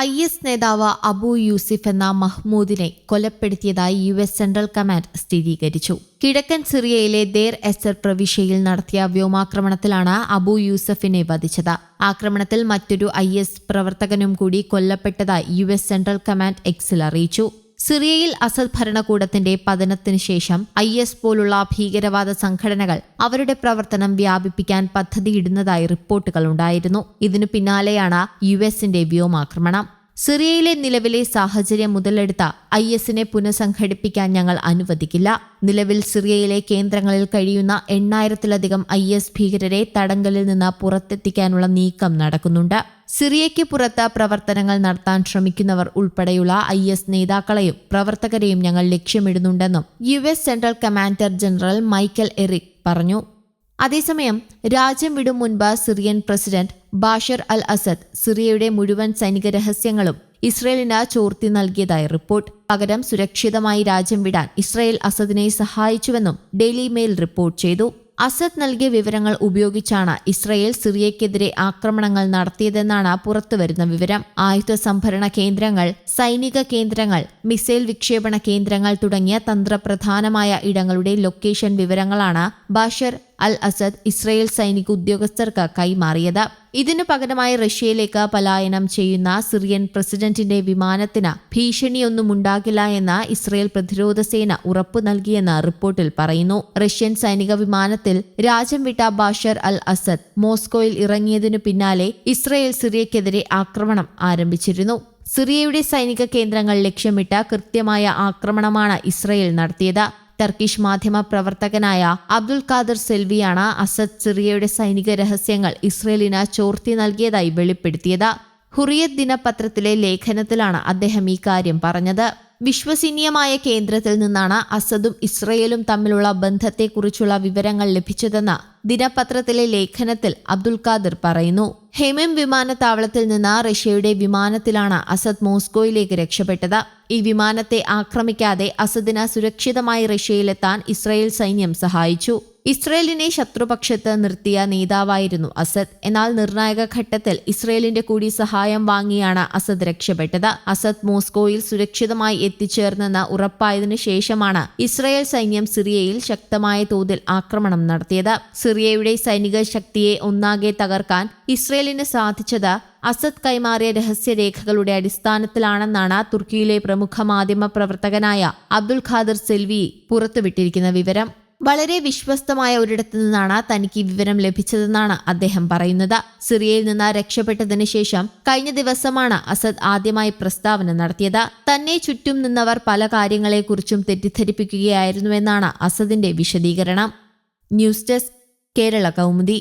I S നേതാവ് Abu Yusif എന്ന മഹ്മൂദിനെ കൊലപ്പെടുത്തിയതായി യു എസ് സെൻട്രൽ കമാൻഡ് സ്ഥിരീകരിച്ചു. കിഴക്കൻ സിറിയയിലെ ദേർ എസർ പ്രവിശ്യയിൽ നടത്തിയ വ്യോമാക്രമണത്തിലാണ് അബു യൂസഫിനെ വധിച്ചത്. ആക്രമണത്തിൽ മറ്റൊരു ഐ എസ് പ്രവർത്തകനും കൂടി കൊല്ലപ്പെട്ടതായി യു എസ് സെൻട്രൽ കമാൻഡ് എക്സിൽ അറിയിച്ചു. സിറിയയിൽ അസദ് ഭരണകൂടത്തിന്റെ പതനത്തിന് ശേഷം ഐ എസ് പോലുള്ള ഭീകരവാദ സംഘടനകൾ അവരുടെ പ്രവർത്തനം വ്യാപിപ്പിക്കാൻ പദ്ധതിയിടുന്നതായി റിപ്പോർട്ടുകൾ ഉണ്ടായിരുന്നു. ഇതിനു പിന്നാലെയാണ് യു എസിന്റെ വ്യോമാക്രമണം. സിറിയയിലെ നിലവിലെ സാഹചര്യം മുതലെടുത്ത ഐ എസിനെ പുനഃസംഘടിപ്പിക്കാൻ ഞങ്ങൾ അനുവദിക്കില്ല. നിലവിൽ സിറിയയിലെ കേന്ദ്രങ്ങളിൽ കഴിയുന്ന എണ്ണായിരത്തിലധികം ഐ എസ് ഭീകരരെ തടങ്കലിൽ നിന്ന് പുറത്തെത്തിക്കാനുള്ള നീക്കം നടക്കുന്നുണ്ട്. സിറിയയ്ക്ക് പുറത്ത് പ്രവർത്തനങ്ങൾ നടത്താൻ ശ്രമിക്കുന്നവർ ഉൾപ്പെടെയുള്ള ഐ എസ് നേതാക്കളെയും പ്രവർത്തകരെയും ഞങ്ങൾ ലക്ഷ്യമിടുന്നുണ്ടെന്നും U S central commander general Michael Erik പറഞ്ഞു. അതേസമയം രാജ്യം വിടും മുൻപ് Syrian president Bashar al Assad സിറിയയുടെ മുഴുവൻ സൈനിക രഹസ്യങ്ങളും ഇസ്രയേലിന് ചോർത്തി നൽകിയതായി റിപ്പോർട്ട്. പകരം സുരക്ഷിതമായി രാജ്യം വിടാൻ ഇസ്രയേൽ അസദിനെ സഹായിച്ചുവെന്നും ഡെയിലി മെയിൽ റിപ്പോർട്ട് ചെയ്തു. അസദ് നൽകിയ വിവരങ്ങൾ ഉപയോഗിച്ചാണ് ഇസ്രയേൽ സിറിയയ്ക്കെതിരെ ആക്രമണങ്ങൾ നടത്തിയതെന്നാണ് പുറത്തുവരുന്ന വിവരം. ആയുധ സംഭരണ കേന്ദ്രങ്ങൾ സൈനിക കേന്ദ്രങ്ങൾ മിസൈൽ വിക്ഷേപണ കേന്ദ്രങ്ങൾ തുടങ്ങിയ തന്ത്രപ്രധാനമായ ഇടങ്ങളുടെ ലൊക്കേഷൻ വിവരങ്ങളാണ് ബാഷർ അൽ അസദ് ഇസ്രയേൽ സൈനിക ഉദ്യോഗസ്ഥർക്ക് കൈമാറിയത്. ഇതിനു പകരമായി റഷ്യയിലേക്ക് പലായനം ചെയ്യുന്ന സിറിയൻ പ്രസിഡന്റിന്റെ വിമാനത്തിന് ഭീഷണിയൊന്നും ഉണ്ടാകില്ല എന്ന് ഇസ്രയേൽ പ്രതിരോധ സേന ഉറപ്പു നൽകിയെന്ന് റിപ്പോർട്ടിൽ പറയുന്നു. റഷ്യൻ സൈനിക വിമാനത്തിൽ രാജ്യം വിട്ട ബാഷർ അൽ അസദ് മോസ്കോയിൽ ഇറങ്ങിയതിനു പിന്നാലെ ഇസ്രയേൽ സിറിയക്കെതിരെ ആക്രമണം ആരംഭിച്ചിരുന്നു. സിറിയയുടെ സൈനിക കേന്ദ്രങ്ങൾ ലക്ഷ്യമിട്ട കൃത്യമായ ആക്രമണമാണ് ഇസ്രയേൽ നടത്തിയത്. ടർക്കിഷ് മാധ്യമ പ്രവർത്തകനായ അബ്ദുൽ ഖാദർ സെൽവിയാണ് അസദ് സിറിയയുടെ സൈനിക രഹസ്യങ്ങൾ ഇസ്രയേലിന് ചോർത്തി നൽകിയതായി വെളിപ്പെടുത്തിയത്. ഹുറിയത് ദിനപത്രത്തിലെ ലേഖനത്തിലാണ് അദ്ദേഹം ഈ കാര്യം പറഞ്ഞത്. വിശ്വസനീയമായ കേന്ദ്രത്തിൽ നിന്നാണ് അസദും ഇസ്രയേലും തമ്മിലുള്ള ബന്ധത്തെക്കുറിച്ചുള്ള വിവരങ്ങൾ ലഭിച്ചതെന്ന് ദിനപത്രത്തിലെ ലേഖനത്തിൽ അബ്ദുൽ ഖാദിർ പറയുന്നു ഹെമം വിമാനത്താവളത്തിൽ നിന്ന് റഷ്യയുടെ വിമാനത്തിലാണ് അസദ് മോസ്കോയിലേക്ക് രക്ഷപ്പെട്ടത്. ഈ വിമാനത്തെ ആക്രമിക്കാതെ അസദിന് സുരക്ഷിതമായി റഷ്യയിലെത്താൻ ഇസ്രായേൽ സൈന്യം സഹായിച്ചു. ഇസ്രയേലിനെ ശത്രുപക്ഷത്ത് നിർത്തിയ നേതാവായിരുന്നു അസദ്. എന്നാൽ നിർണായക ഘട്ടത്തിൽ ഇസ്രയേലിന്റെ കൂടി സഹായം വാങ്ങിയാണ് അസദ് രക്ഷപ്പെട്ടത്. അസദ് മോസ്കോയിൽ സുരക്ഷിതമായി എത്തിച്ചേർന്നെന്ന് ഉറപ്പായതിനു ശേഷമാണ് ഇസ്രയേൽ സൈന്യം സിറിയയിൽ ശക്തമായ തോതിൽ ആക്രമണം നടത്തിയത്. സിറിയയുടെ സൈനിക ശക്തിയെ ഒന്നാകെ തകർക്കാൻ ഇസ്രയേലിന് സാധിച്ചത് അസദ് കൈമാറിയ രഹസ്യരേഖകളുടെ അടിസ്ഥാനത്തിലാണെന്നാണ് തുർക്കിയിലെ പ്രമുഖ മാധ്യമ പ്രവർത്തകനായ അബ്ദുൽ ഖാദർ സെൽവി പുറത്തുവിട്ടിരിക്കുന്ന വിവരം. വളരെ വിശ്വസ്തമായ ഒരിടത്തു നിന്നാണ് തനിക്ക് വിവരം ലഭിച്ചതെന്നാണ് അദ്ദേഹം പറയുന്നത്. സിറിയയിൽ നിന്ന് രക്ഷപ്പെട്ടതിന് ശേഷം കഴിഞ്ഞ ദിവസമാണ് അസദ് ആദ്യമായി പ്രസ്താവന നടത്തിയത്. തന്നെ ചുറ്റും നിന്നവർ പല കാര്യങ്ങളെക്കുറിച്ചും തെറ്റിദ്ധരിപ്പിക്കുകയായിരുന്നുവെന്നാണ് അസദിന്റെ വിശദീകരണം. News desk Kerala Kaumudi